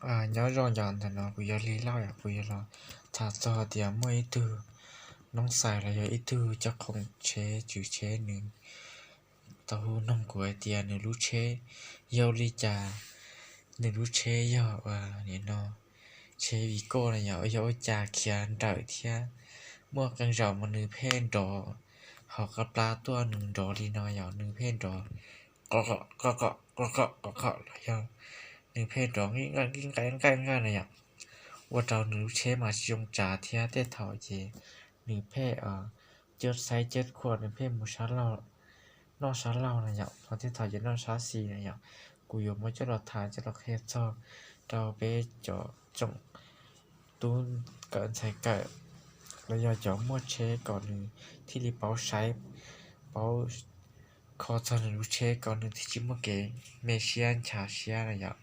à nhớ rồi nhận thì nó bây giờ lý lao à bây giờ là thà cho thì mỗi ít từ nông xài là giờ ít từ cho không chế chữ chế nữa tàu nông của tiền nữa lú chế yêu lý trà nữa lú chế yêu à nên nó chế vì cô này nhỏ yêu trà kia đợi thia mua càng rau mà nửa phen đỏ họ gặp pla tua nửa đỏ đi nó nhỏ nữ phen đỏ có có có có có có có là ในเพศรองยิ่งกันกินกลยิ่งไกลง่ายเลยอะว่าเราหนูเชมาชงจ่าเทียเตถอเยหนึ่งเพศเอ่อเจ็ดไซเจ็ดขวดหนึ่งเพศมูชาเรานอกชาเราเลยอะตอนที่ถอยจะนอกชาสีเลยอะกูยมว่าจะเราทานจะเราเคสซอกเราเบจอจงตุ้นเกินใช้เกิดเราอยากจอมดเชก่อนหนึ่งที่รีเปาใช้เปาคอจอนรู้เชก่อนหนึ่งที่จิมเมเกเมเชียนชาเชียอะไรอย่าง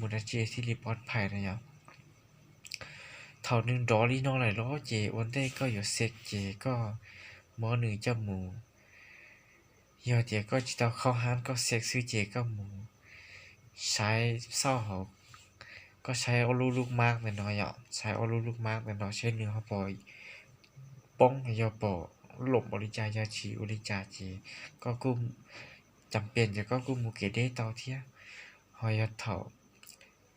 มุนเจที่รีปอดภัยนะยะเท่านึงดอลี่น้องไหลล้อเจวันได้ก็อยู่เซ็กเจก็มอหนึ่งจะหมูยอเจก็จิตาเข้าห้านก็เซ็กซื้อเจก็หมู ใช้เศร้าเขาก็ใช้อลูลูกมากเป็นน้อยอะใช้อลูลูกมากเป็นน้อยใช้เนื้อเขาปล่อยป้องยอปอหลบบริจาคยาชีบริจาคเจก็กุ้มจำเป็นจะก็กุ้มมูเกเดเตาเทียหอยเถา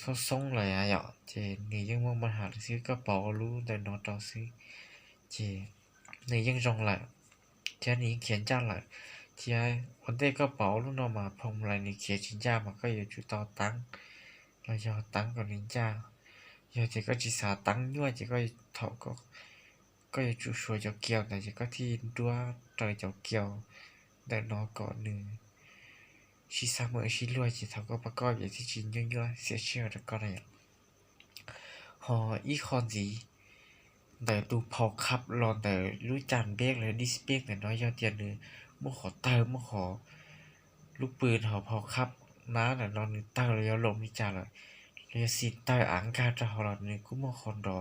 อผมมัวขอหลบเลยขอลุยเฮียนทรงลิจาอย่างยาเดียบ đó linh ta เลยเจเอาลูกนอนจิเคยเมืองบรรหารลิเสื้อเท่าพวงมาลัยนี่ดอ ชีสามเอชีลวยชีสามก็ประกอบอย่างที่จีนย่อยๆเสียเชื่อแล้วก็อะไรหออีคอนสีแต่ดูพอคับรอนแต่รู้จันเบี้ยกเลยดิสเบี้ยกแต่น้อยยอดเตียนเลยเมื่อขอเติมมื่อขอลูกปืนหอพอคับน้าแต่นอนนึงเตอร์เลยยอลมนิจาเลยเลยสินเตอร์อังการจะหอหลอนึงกูมื่อคนรอ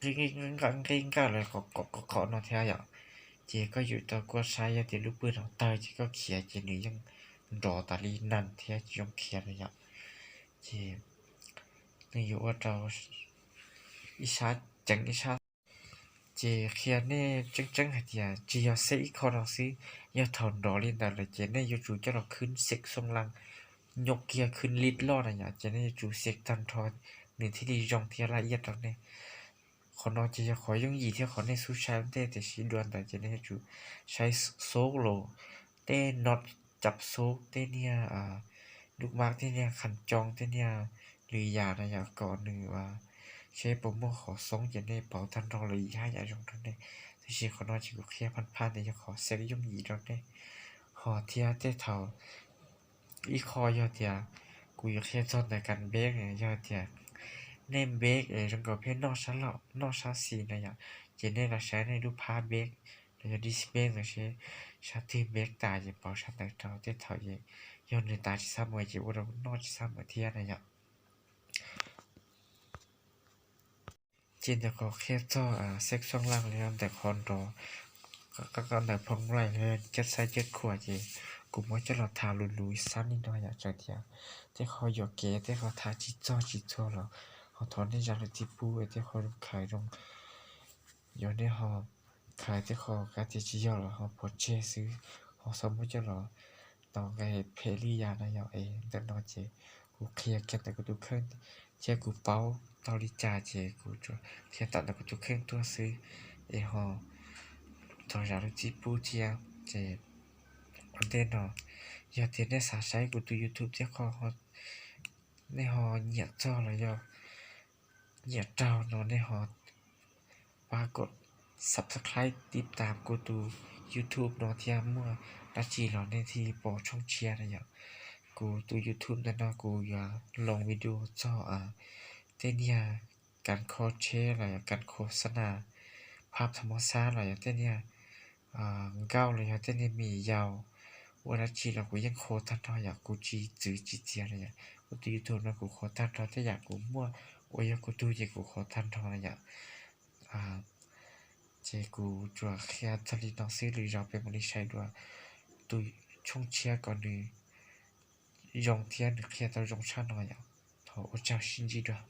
กิ้งกิงกิ้งกิงกิ้งเลยกอขอขอขอนอนเท่าอย่างเจก็อยู่ตัวกวใช้ยาเตียนลูกปืนหอเตอร์เจก็เขียเจนี่ยัง ดอตาลีนันเทียจงเขียนอย่างเจนี่อยู่ว่าเราอิชาจังอิชาเจเขียนเนี่ยจังจังหัดยาจียาเซอีคอนองซียาถอนดอลินดันเลยเจเนี่ยอยู่จู่จ้าเราขึ้นเสกทรงลังยกเกียร์ขึ้นลิดลอดอะไรอย่างเจเนี่ยจู่เสกตันทอนหนึ่งที่ดีจองเทียละเอียดตรงนี้ขอนอนจะขอยุ่งยีเที่ขอในสู้ใช้เต้แต่ชีดวนแต่จะได้จูใช้โซโลเต้น็อต จับโซกเตเนียอ่าลูกมาร์กเตเนียขันจองเตเนียหรือยานะอย่างก่อนหนึ่งว่าใช้ปุ่มขอส่งจะได้เป่าทันรอหรือห้าอย่างตรงนั้นเนี่ยที่ชีคนนอนจิกุเคลียพันพันแต่จะขอเซ็กยุ่งยีตรงนี้ขอเทียเต้เท่าอีคอยอดเทียกูอยากเทียจอนในการเบกเนี่ยยอดเทีย name bake เออจงก็เพื่อนนอกชั้นเรานอกชั้นสี่นะอย่างเจนเนี่ยเราใช้ในรูปภาพเบก เราจะดิสเบกเราใช้ชั้นที่เบกตาจะเป่าชั้นแต่เราจะถอยย้อนในตาที่ซ้ำเหมือนจะว่าเรานอกที่ซ้ำเหมือนเทียนะอย่างเจนแต่ก็แค่ต่ออ่าเซ็กช่องล่างเลยแต่คอนโดก็ก็แต่พงไรเลยเจ็ด ขายจะขอการที่ชิยอหรอเขาปวดเชื้อซื้อหองสมุจหรอต่อไงเพลียานายาเองแต่นอนเจกูเคลียร์แค่แต่กูดูเครื่องเจกูเป้าเตาลิจ่าเจกูจะเคลียร์ตัแต่กูดูเครื่องตัวซื้อเอฮอตอนจากจีปูเจียเจอันเดนอยาเตียนได้สาใช้กูดูยูทูบเจ้าคอฮอในหอเหยียดจอเลยยอเหยียดเจ้านอนในหอปรากฏ subscribe ติดตามกูตู YouTube นอเทียมเมื่อนาจีหลอนในทีปอช่องเชียร์นะอย่างกูตู YouTube นั่นนะกูอย่าลงวิดีโอจ่ออ่าเตเนียการโคเชอะไรอย่างการโฆษณา ภาพธรรมชาติอะไรอย่างเนี้ยอ่าเก้าเลยอย่างเนี้ยมียาววันอาทิตย์เรากูยังโคทันทออยากกูจีจื้อจีเจียอะไรอย่างกูตีตัวนะกูโคทันทอแต่อยากกูมั่วโอ้ยกูดูอยากกูโคทันทออะไรอย่างอ่า เจกูจัวแค่ทะเลน้องซื้อหรือเราเป็นมันใช้ด้วยตุยช่งเชียก่อนนี้ยองเทียนแค่ตัวยองชาหน่อยอย่างถอโอเจ้าชินจีด้วย